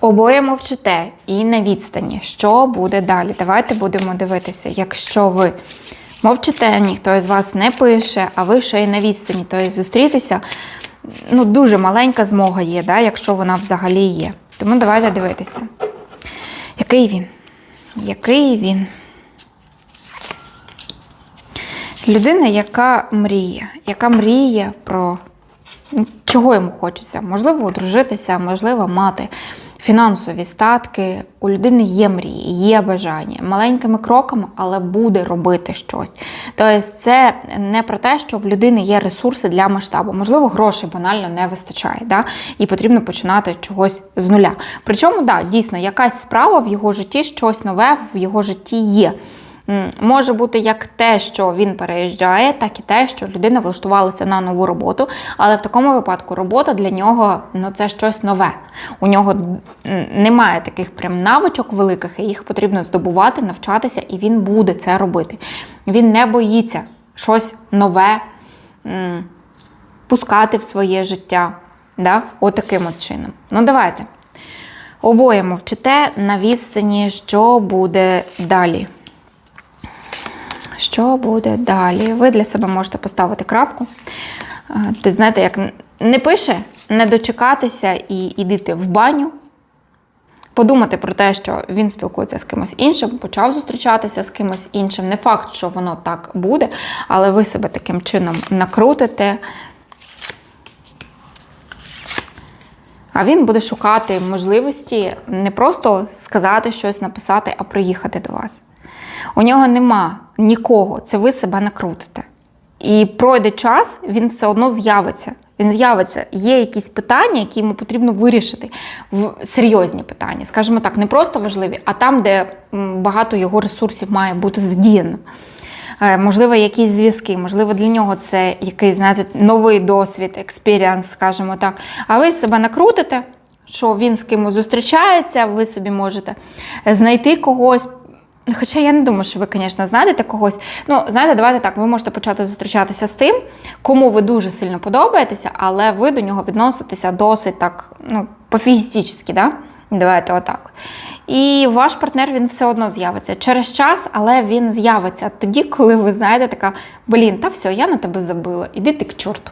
Обоє мовчите і на відстані. Що буде далі? Давайте будемо дивитися. Якщо ви мовчите, ніхто із вас не пише, а ви ще й на відстані, то зустрітися ну, дуже маленька змога є, да, якщо вона взагалі є. Тому давайте дивитися. Який він? Який він? Людина, яка мріє, яка мріє про чого йому хочеться. Можливо, одружитися, можливо, мати фінансові статки. У людини є мрії, є бажання маленькими кроками, але буде робити щось. Тобто, це не про те, що в людини є ресурси для масштабу. Можливо, грошей банально не вистачає, да? і потрібно починати чогось з нуля. Причому, да, дійсно, якась справа в його житті, щось нове в його житті є. Може бути як те, що він переїжджає, так і те, що людина влаштувалася на нову роботу, але в такому випадку робота для нього ну, це щось нове. У нього немає таких прям навичок великих, і їх потрібно здобувати, навчатися, і він буде це робити. Він не боїться щось нове пускати в своє життя. Да? Отаким от чином. Ну, давайте. Обоє мовчите на відстані, що буде далі. Що буде далі? Ви для себе можете поставити крапку. Е, Ти знаєте, як не пише, не дочекатися і ідити в баню. Подумати про те, що він спілкується з кимось іншим, почав зустрічатися з кимось іншим. Не факт, що воно так буде, але ви себе таким чином накрутите. А він буде шукати можливості не просто сказати щось, написати, а приїхати до вас. У нього нема нікого, це ви себе накрутите. І пройде час, він все одно з'явиться. Він з'явиться. Є якісь питання, які йому потрібно вирішити. Серйозні питання, скажімо так, не просто важливі, а там, де багато його ресурсів має бути задіяно. Е, Можливо, якісь зв'язки, можливо, для нього це якийсь, знаєте, новий досвід, експіріанс, скажімо так. А ви себе накрутите, що він з кимось зустрічається, ви собі можете знайти когось. Хоча я не думаю, що ви, звісно, знайдете когось. Ну, знаєте, давайте так, ви можете почати зустрічатися з тим, кому ви дуже сильно подобаєтеся, але ви до нього відноситеся досить так, ну, по-фізичці, да? Давайте отак. І ваш партнер він все одно з'явиться через час, але він з'явиться тоді, коли ви знаєте, така, блін, та все, я на тебе забила, іди ти к чорту.